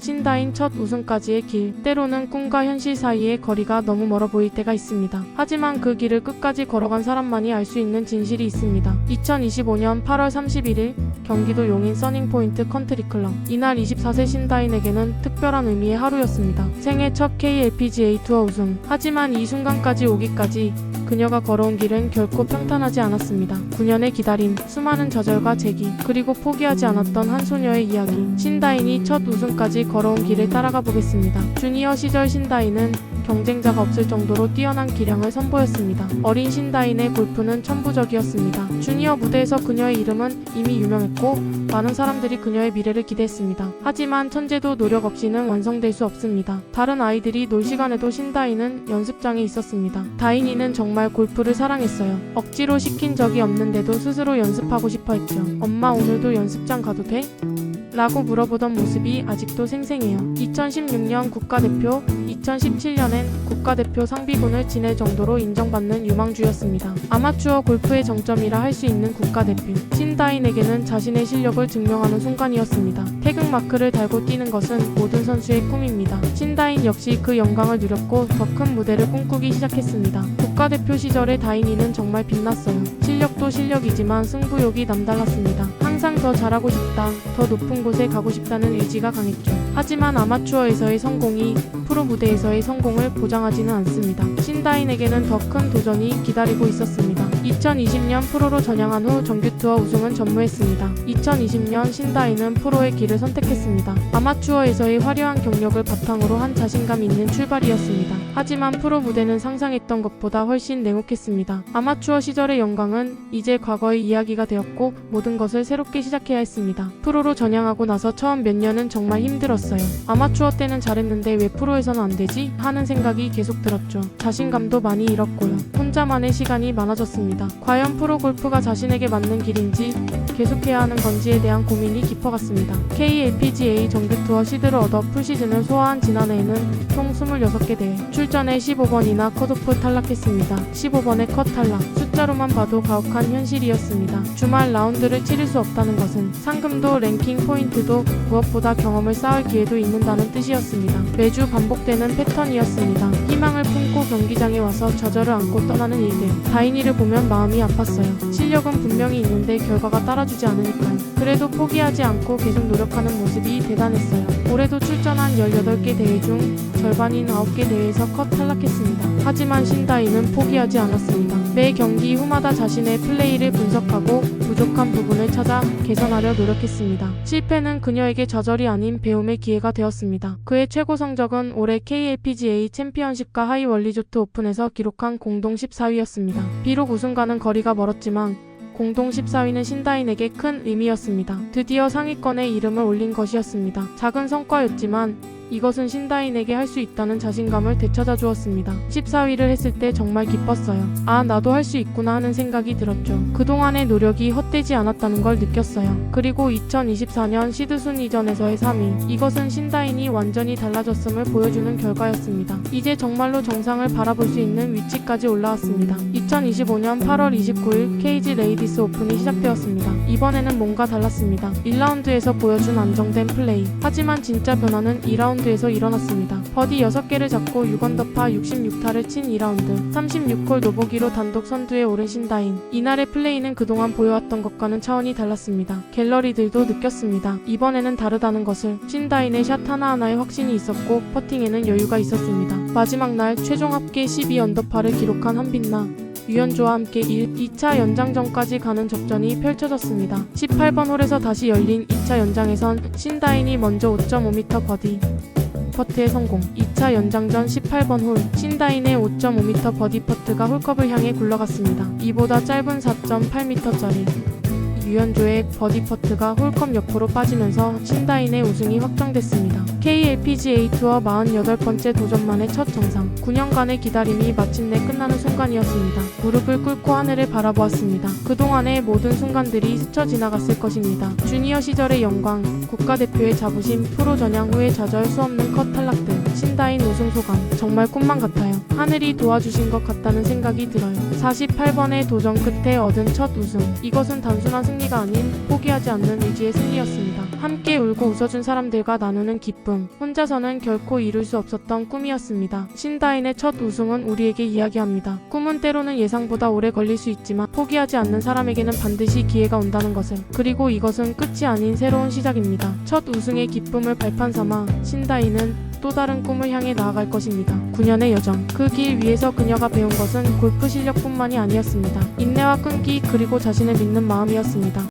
신다인 첫 우승까지의 길, 때로는 꿈과 현실 사이의 거리가 너무 멀어 보일 때가 있습니다. 하지만 그 길을 끝까지 걸어간 사람만이 알 수 있는 진실이 있습니다. 2025년 8월 31일 경기도 용인 써닝포인트 컨트리클럽 이날 24세 신다인에게는 특별한 의미의 하루였습니다. 생애 첫 KLPGA 투어 우승 하지만 이 순간까지 오기까지 그녀가 걸어온 길은 결코 평탄하지 않았습니다. 9년의 기다림, 수많은 좌절과 재기, 그리고 포기하지 않았던 한 소녀의 이야기. 신다인이 첫 우승까지 걸어온 길을 따라가 보겠습니다. 주니어 시절 신다인은 경쟁자가 없을 정도로 뛰어난 기량을 선보였습니다. 어린 신다인의 골프는 천부적이었습니다. 주니어 무대에서 그녀의 이름은 이미 유명했고 많은 사람들이 그녀의 미래를 기대했습니다. 하지만 천재도 노력 없이는 완성될 수 없습니다. 다른 아이들이 놀 시간에도 신다인은 연습장에 있었습니다. 다인이는 정말 골프를 사랑했어요. 억지로 시킨 적이 없는데도 스스로 연습하고 싶어 했죠. 엄마 오늘도 연습장 가도 돼? 라고 물어보던 모습이 아직도 생생해요. 2016년 국가대표, 2017년엔 국가대표 상비군을 지낼 정도로 인정받는 유망주였습니다. 아마추어 골프의 정점이라 할 수 있는 국가대표. 신다인에게는 자신의 실력을 증명하는 순간이었습니다. 태극 마크를 달고 뛰는 것은 모든 선수의 꿈입니다. 신다인 역시 그 영광을 누렸고 더 큰 무대를 꿈꾸기 시작했습니다. 국가대표 시절의 다인이는 정말 빛났어요. 실력도 실력이지만 승부욕이 남달랐습니다. 항상 더 잘하고 싶다, 더 높은 곳에 가고 싶다는 의지가 강했죠. 하지만 아마추어에서의 성공이 프로 무대에서의 성공을 보장하지는 않습니다. 신다인에게는 더 큰 도전이 기다리고 있었습니다. 2020년 프로로 전향한 후 정규 투어 우승은 전무했습니다. 2020년 신다인은 프로의 길을 선택했습니다. 아마추어에서의 화려한 경력을 바탕으로 한 자신감 있는 출발이었습니다. 하지만 프로 무대는 상상했던 것보다 훨씬 냉혹했습니다. 아마추어 시절의 영광은 이제 과거의 이야기가 되었고 모든 것을 새롭게 시작해야 했습니다. 프로로 전향하고 나서 처음 몇 년은 정말 힘들었어요. 아마추어 때는 잘했는데 왜 프로에서는 안 되지? 하는 생각이 계속 들었죠. 자신감도 많이 잃었고요. 혼자만의 시간이 많아졌습니다. 과연 프로 골프가 자신에게 맞는 길인지 계속해야 하는 건지에 대한 고민이 깊어갔습니다. KLPGA 정규 투어 시드를 얻어 풀시즌을 소화한 지난해에는 총 26개 대회 출전에 15번이나 컷오프 탈락했습니다. 15번의 컷 탈락 숫자로만 봐도 가혹한 현실이었습니다. 주말 라운드를 치를 수 없다는 것은 상금도 랭킹 포인트도 무엇보다 경험을 쌓을 기회도 있는다는 뜻이었습니다. 매주 반복되는 패턴이었습니다. 희망을 품고 경기장에 와서 좌절을 안고 떠 나는 일들. 다인이를 보면 마음이 아팠어요. 실력은 분명히 있는데 결과가 따라주지 않으니까요. 그래도 포기하지 않고 계속 노력하는 모습이 대단했어요. 올해도 출전한 18개 대회 중 절반인 9개 대회에서 컷 탈락했습니다. 하지만 신다이는 포기하지 않았습니다. 매 경기 후마다 자신의 플레이를 분석하고 부족한 부분을 찾아 개선하려 노력했습니다. 실패는 그녀에게 좌절이 아닌 배움의 기회가 되었습니다. 그의 최고 성적은 올해 KLPGA 챔피언십과 하이 월리조트 오픈에서 기록한 공동 14위였습니다. 비록 우승과는 거리가 멀었지만 공동 14위는 신다인에게 큰 의미였습니다. 드디어 상위권에 이름을 올린 것이었습니다. 작은 성과였지만 이것은 신다인에게 할 수 있다는 자신감을 되찾아 주었습니다. 14위를 했을 때 정말 기뻤어요. 아, 나도 할 수 있구나 하는 생각이 들었죠. 그동안의 노력이 헛되지 않았다는 걸 느꼈어요. 그리고 2024년 시드순 이전에서의 3위. 이것은 신다인이 완전히 달라졌음을 보여주는 결과였습니다. 이제 정말로 정상을 바라볼 수 있는 위치까지 올라왔습니다. 2025년 8월 29일 KG 레이디스 오픈이 시작되었습니다. 이번에는 뭔가 달랐습니다. 1라운드에서 보여준 안정된 플레이. 하지만 진짜 변화는 2라운드 에서 일어났습니다. 버디 6개를 잡고 6언더파 66타를 친 2라운드. 36홀 노보기로 단독 선두에 오른 신다인. 이날의 플레이는 그동안 보여왔던 것과는 차원이 달랐습니다. 갤러리들도 느꼈습니다. 이번에는 다르다는 것을. 신다인의 샷 하나하나에 확신이 있었고 퍼팅에는 여유가 있었습니다. 마지막 날 최종 합계 12언더파를 기록한 한빛나. 유연조와 함께 1, 2차 연장전까지 가는 접전이 펼쳐졌습니다. 18번 홀에서 다시 열린 2차 연장에선 신다인이 먼저 5.5m 버디 퍼트에 성공. 2차 연장전 18번 홀 신다인의 5.5m 버디 퍼트가 홀컵을 향해 굴러갔습니다. 이보다 짧은 4.8m짜리 유연조의 버디 퍼트가 홀컵 옆으로 빠지면서 신다인의 우승이 확정됐습니다. KLPGA 투어 48번째 도전만의 첫 정상. 9년간의 기다림이 마침내 끝나는 순간이었습니다. 무릎을 꿇고 하늘을 바라보았습니다. 그동안의 모든 순간들이 스쳐 지나갔을 것입니다. 주니어 시절의 영광, 국가대표의 자부심, 프로 전향 후의 좌절 수 없는 컷 탈락 등 신다인 우승 소감 정말 꿈만 같아요. 하늘이 도와주신 것 같다는 생각이 들어요. 48번의 도전 끝에 얻은 첫 우승. 이것은 단순한 승리가 아닌 포기하지 않는 의지의 승리였습니다. 함께 울고 웃어준 사람들과 나누는 기쁨. 기쁨. 혼자서는 결코 이룰 수 없었던 꿈이었습니다. 신다인의 첫 우승은 우리에게 이야기합니다. 꿈은 때로는 예상보다 오래 걸릴 수 있지만 포기하지 않는 사람에게는 반드시 기회가 온다는 것을. 그리고 이것은 끝이 아닌 새로운 시작입니다. 첫 우승의 기쁨을 발판 삼아 신다인은 또 다른 꿈을 향해 나아갈 것입니다. 9년의 여정. 그 길 위에서 그녀가 배운 것은 골프 실력뿐만이 아니었습니다. 인내와 끈기 그리고 자신을 믿는 마음이었습니다.